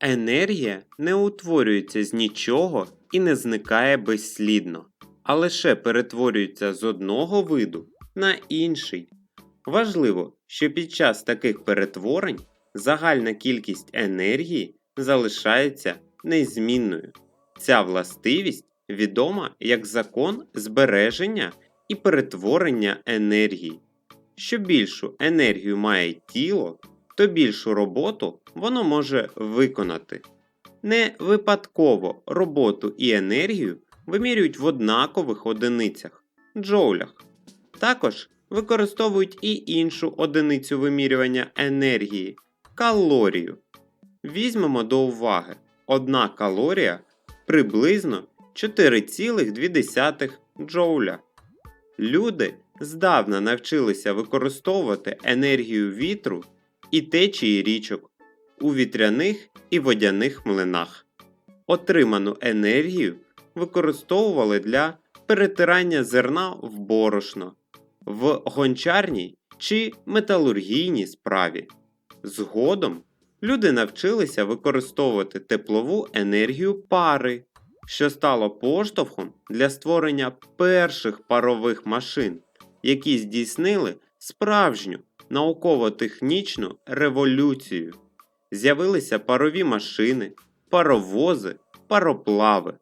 Енергія не утворюється з нічого і не зникає безслідно, а лише перетворюється з одного виду на інший. Важливо, що під час таких перетворень загальна кількість енергії залишається незмінною. Ця властивість відома як закон збереження і перетворення енергії. Що більшу енергію має тіло, то більшу роботу воно може виконати. Не випадково роботу і енергію вимірюють в однакових одиницях джоулях. Також використовують і іншу одиницю вимірювання енергії калорію. Візьмемо до уваги, одна калорія приблизно 4,2 джоуля. Люди здавна навчилися використовувати енергію вітру і течії річок у вітряних і водяних млинах. Отриману енергію використовували для перетирання зерна в борошно, в гончарній чи металургійній справі. Згодом люди навчилися використовувати теплову енергію пари, що стало поштовхом для створення перших парових машин, які здійснили справжню науково-технічну революцію. З'явилися парові машини, паровози, пароплави.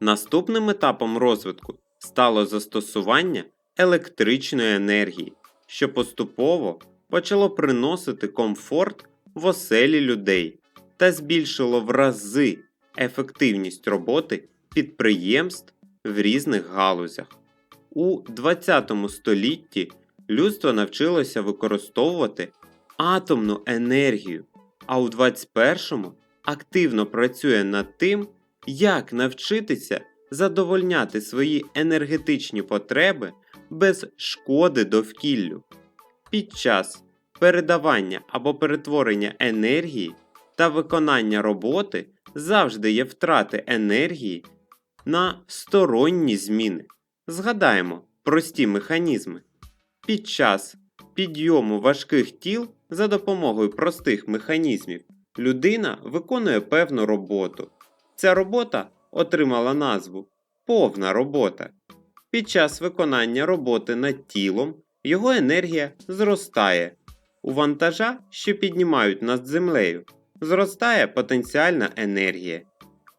Наступним етапом розвитку стало застосування електричної енергії, що поступово почало приносити комфорт в оселі людей та збільшило в рази ефективність роботи підприємств в різних галузях. У 20 столітті людство навчилося використовувати атомну енергію, а у 21-му активно працює над тим, як навчитися задовольняти свої енергетичні потреби без шкоди довкіллю. Під час передавання або перетворення енергії та виконання роботи завжди є втрати енергії на сторонні зміни. Згадаємо прості механізми. Під час підйому важких тіл за допомогою простих механізмів людина виконує певну роботу. Ця робота отримала назву повна робота. Під час виконання роботи над тілом його енергія зростає. У вантажа, що піднімають над землею, зростає потенціальна енергія.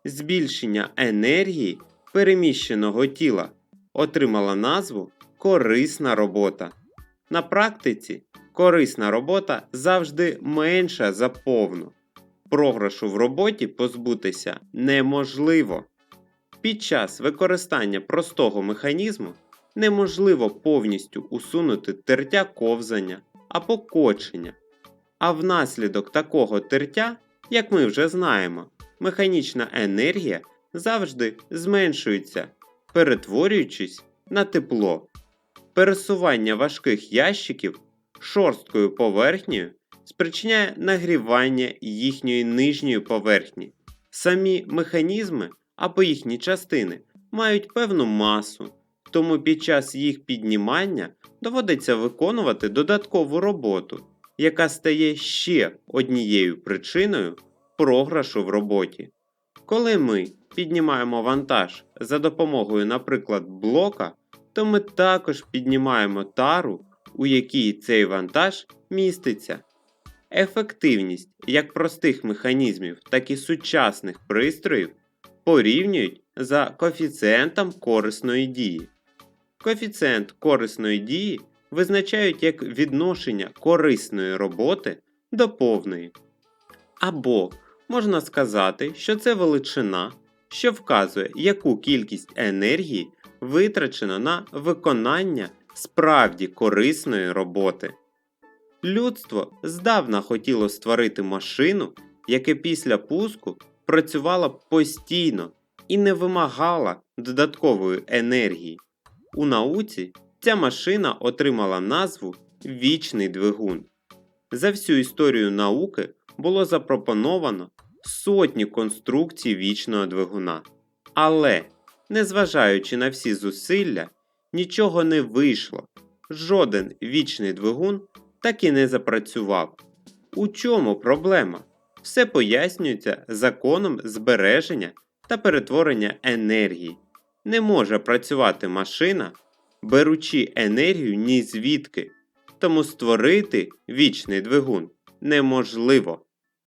Збільшення енергії переміщеного тіла отримала назву корисна робота. На практиці корисна робота завжди менша за повну. Програшу в роботі позбутися неможливо. Під час використання простого механізму неможливо повністю усунути тертя ковзання або кочення. А внаслідок такого тертя, як ми вже знаємо, механічна енергія завжди зменшується, перетворюючись на тепло. Пересування важких ящиків шорсткою поверхнею спричиняє нагрівання їхньої нижньої поверхні. Самі механізми або їхні частини мають певну масу, тому під час їх піднімання доводиться виконувати додаткову роботу, яка стає ще однією причиною програшу в роботі. Коли ми піднімаємо вантаж за допомогою, наприклад, блока, то ми також піднімаємо тару, у якій цей вантаж міститься. Ефективність як простих механізмів, так і сучасних пристроїв порівнюють за коефіцієнтом корисної дії. Коефіцієнт корисної дії визначають як відношення корисної роботи до повної. Або можна сказати, що це величина, що вказує, яку кількість енергії витрачено на виконання справді корисної роботи. Людство здавна хотіло створити машину, яка після пуску працювала постійно і не вимагала додаткової енергії. У науці ця машина отримала назву Вічний двигун. За всю історію науки було запропоновано сотні конструкцій вічного двигуна. Але, незважаючи на всі зусилля, нічого не вийшло. Жоден вічний двигун так і не запрацював. У чому проблема? Все пояснюється законом збереження та перетворення енергії. Не може працювати машина, беручи енергію ні звідки, тому створити вічний двигун неможливо.